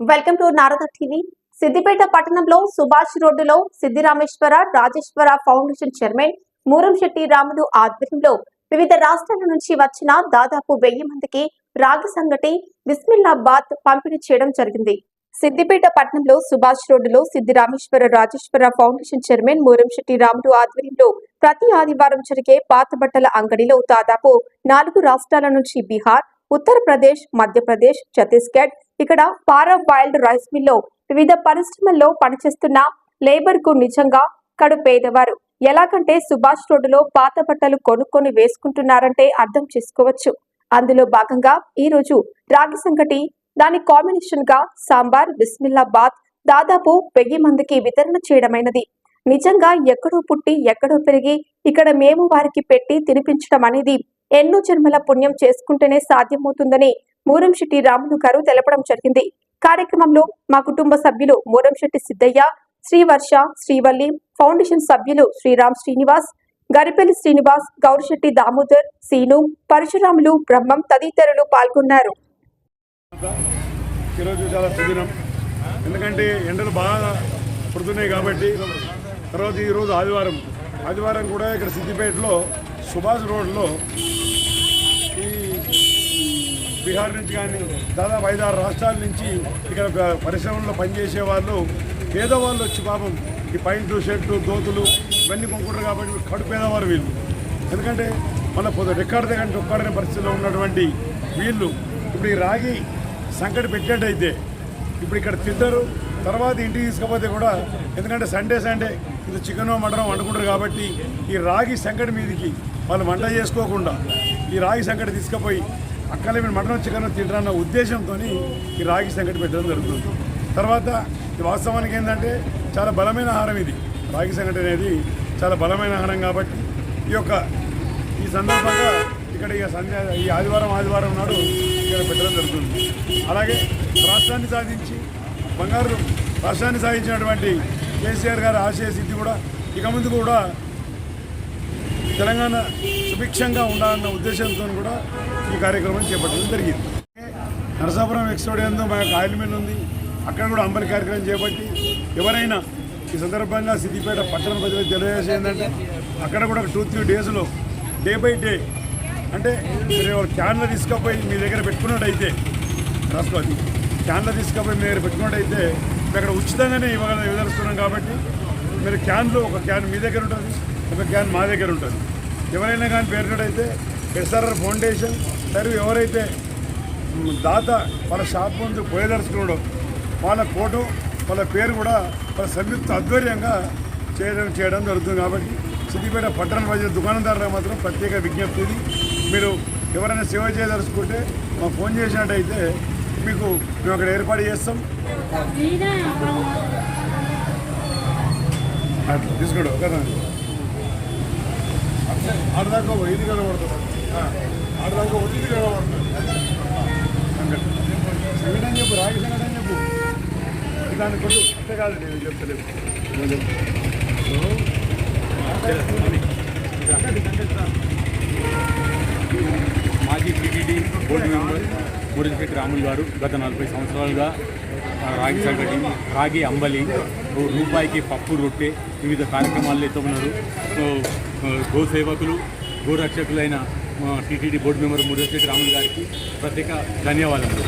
Welcome to Narada TV. Siddipet పట్టణంలో సుభాష్ రోడ్డులో Siddirameshwara Rajeshwara foundation chairman Muramshetti Ramulu ఆధ్వర్యంలో వివిధ రాష్ట్రాల నుంచి వచ్చిన దాదాపు వెయ్యి మందికి రాగి సంగటి బిస్మిల్లాబాద్ పంపిణీ చేయడం జరిగింది. సిద్దిపేట పట్టణంలో సుభాష్ రోడ్డులో సిద్దిరామేశ్వర రాజేశ్వర ఫౌండేషన్ చైర్మన్ మూరంశెట్టి రాములు ఆధ్వర్యంలో ప్రతి ఆదివారం జరిగే పాత బట్టల అంగడిలో దాదాపు నాలుగు రాష్ట్రాల నుంచి బీహార్ ఉత్తరప్రదేశ్ మధ్యప్రదేశ్ ఛత్తీస్గఢ్ ఇక్కడ పారా వైల్డ్ రైస్ మిల్లో వివిధ పరిశ్రమల్లో పనిచేస్తున్న లేబర్కు నిజంగా కడు పేదవారు. ఎలాగంటే సుభాష్ రోడ్డులో పాత బట్టలు కొనుక్కొని వేసుకుంటున్నారంటే అర్థం చేసుకోవచ్చు. అందులో భాగంగా ఈ రోజు రాగి సంగటి దాని కాంబినేషన్గా సాంబార్ బిస్మిల్లాబాద్ దాదాపు వెయ్యి మందికి వితరణ చేయడమైనది. నిజంగా ఎక్కడో పుట్టి ఎక్కడో పెరిగి ఇక్కడ మేము వారికి పెట్టి తినిపించడం అనేది ఎన్నో జన్మల పుణ్యం చేసుకుంటేనే సాధ్యమవుతుందని మూరంశెట్టి రాములు గారు తెలపడం జరిగింది. కార్యక్రమంలో మా కుటుంబ సభ్యులు మూరంశెట్టి సిద్ధయ్య శ్రీవర్ష శ్రీవల్లి ఫౌండేషన్ సభ్యులు శ్రీరామ్ శ్రీనివాస్ గరిపెల్లి శ్రీనివాస్ గౌరిశెట్టి దామోదర్ సీను పరశురాములు బ్రహ్మం తదితరులు పాల్గొన్నారు. ఈరోజు చాలా సుదినం. ఎందుకంటే ఎండలు బాగా పడుతున్నాయి కాబట్టి తర్వాత ఈరోజు ఆదివారం. ఆదివారం కూడా ఇక్కడ సిద్దిపేటలో సుభాష్ రోడ్లో బీహార్ నుంచి కానీ దాదాపు ఐదారు రాష్ట్రాల నుంచి ఇక్కడ పరిశ్రమల్లో పనిచేసే వాళ్ళు పేదవాళ్ళు వచ్చి పాపం ఈ పైంట్లు షర్టు దోతులు ఇవన్నీ కొనుక్కుంటారు కాబట్టి కడు పేదవారు వీళ్ళు. ఎందుకంటే మన పొద్దు దగ్గర ఒక్కడనే పరిస్థితిలో ఉన్నటువంటి వీళ్ళు. ఇప్పుడు ఈ రాగి సంకటి పెట్టినట్టయితే ఇప్పుడు ఇక్కడ తింటారు తర్వాత ఇంటికి తీసుకపోతే కూడా ఎందుకంటే సండే సండే ఇది చికెన్ మటన్ వండుకుంటారు కాబట్టి ఈ రాగి సంకటి మీదకి వాళ్ళు వంట చేసుకోకుండా ఈ రాగి సంకటి తీసుకుపోయి అక్కడ మీరు మటన్ చికెన్ తింటారన్న ఉద్దేశంతో ఈ రాగి సంకటి పెట్టడం జరుగుతుంది. తర్వాత వాస్తవానికి ఏంటంటే చాలా బలమైన ఆహారం ఇది. రాగి సంకటి అనేది చాలా బలమైన ఆహారం కాబట్టి ఈ యొక్క ఈ సందర్భంగా ఇక్కడ ఇక సంధ్య ఈ ఆదివారం ఆదివారం నాడు ఇక్కడ పెట్టడం జరుగుతుంది. అలాగే రాష్ట్రాన్ని సాధించి బంగారు రాష్ట్రాన్ని సాధించినటువంటి కేసీఆర్ గారి ఆశయ సిద్ధి కూడా ఇక ముందు కూడా తెలంగాణ సుభిక్షంగా ఉండాలన్న ఉద్దేశంతో కూడా ఈ కార్యక్రమం చేపట్టడం జరిగింది. నరసాపురం ఎక్స్టోడియంతో మా యొక్క ఆయిల్ మిల్ ఉంది. అక్కడ కూడా అంబలి కార్యక్రమం చేపట్టి ఎవరైనా ఈ సందర్భంగా సిద్దిపేట పట్టణ ప్రజలకు తెలియజేసి ఏంటంటే అక్కడ కూడా టూ త్రీ డేస్లో డే బై డే అంటే మీరు క్యాన్లో క్యాన్లు తీసుకుపోయి మీ దగ్గర పెట్టుకున్నట్టయితే రాసుకోవాలి క్యాన్లో తీసుకుపోయి మీ దగ్గర పెట్టుకున్నట్టయితే మేము అక్కడ ఉచితంగానే ఇవ్వగల ఇవ్వదలుస్తున్నాం కాబట్టి మీరు క్యాన్లో ఒక క్యాన్ మీ దగ్గర ఉంటుంది ఒక క్యాన్ మా దగ్గర ఉంటుంది. ఎవరైనా కానీ పేరునట్టయితే ఎస్ఆర్ఆర్ ఫౌండేషన్ సర్వ్ ఎవరైతే దాత వాళ్ళ షాప్ ముందు పోయదలుచుకున్నాడో వాళ్ళ ఫోటో వాళ్ళ పేరు కూడా వాళ్ళ సంయుక్త ఆధ్వర్యంగా చేయడం చేయడం జరుగుతుంది కాబట్టి సిద్దిపేట పట్టణ ప్రజల దుకాణదారులకు మాత్రం ప్రత్యేక విజ్ఞప్తి ఇది. మీరు ఎవరైనా సేవ చేయదలుచుకుంటే మాకు ఫోన్ చేసినట్టయితే మీకు మేము అక్కడ ఏర్పాటు చేస్తాం. అట్లా తీసుకోండి ఒక ఆడదాకా ఇది కనబడుతుంది ఆడదాకా ఇది కనబడుతుంది సంఘటన చెప్పు రాగి సంఘటన చెప్పు. దాన్ని కొట్టు అంతే కాదు నేను చెప్తలేవు మాజీ TTD board member. Murijipetti Ramulu గారు గత నలభై సంవత్సరాలుగా రాగి సంగటి రాగి అంబలి రూపాయికి పప్పు రొట్టె వివిధ కార్యక్రమాలు ఎత్తుకున్నారు సో, గో సేవకులు గోరక్షకులైన TTD board member Murijipetti Ramulu గారికి ప్రత్యేక ధన్యవాదాలు